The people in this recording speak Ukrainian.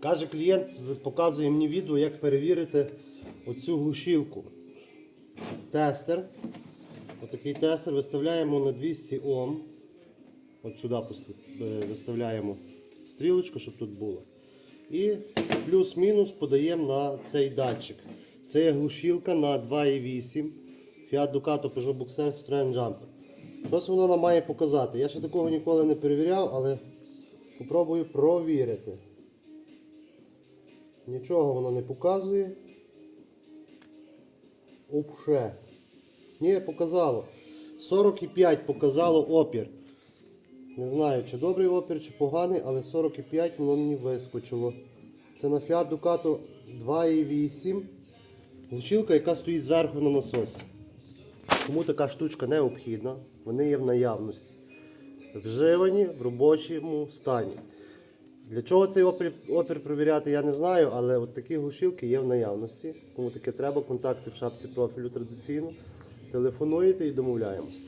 Каже клієнт, показує мені відео, як перевірити оцю глушилку. Тестер. Отакий тестер виставляємо на 200 Ом. От сюди е, виставляємо стрілочку, щоб тут було. І плюс-мінус подаємо на цей датчик. Це є глушилка на 2,8 Fiat Ducato Peugeot Boxer Citroen Jumper. Щось воно нам має показати. Я ще такого ніколи не перевіряв, але попробую провірити. Нічого воно не показує. Упше. Ні, показало. 45 показало опір. Не знаю, чи добрий опір, чи поганий, але 45 воно мені вискочило. Це на Fiat Ducato 2,8. Глушилка, яка стоїть зверху на насосі. Кому така штучка необхідна, вони є в наявності. Вживані в робочому стані. Для чого цей опір, опір провіряти, я не знаю, але от такі глушилки є в наявності. Кому таке треба, контакти в шапці профілю традиційно. Телефонуєте і домовляємося.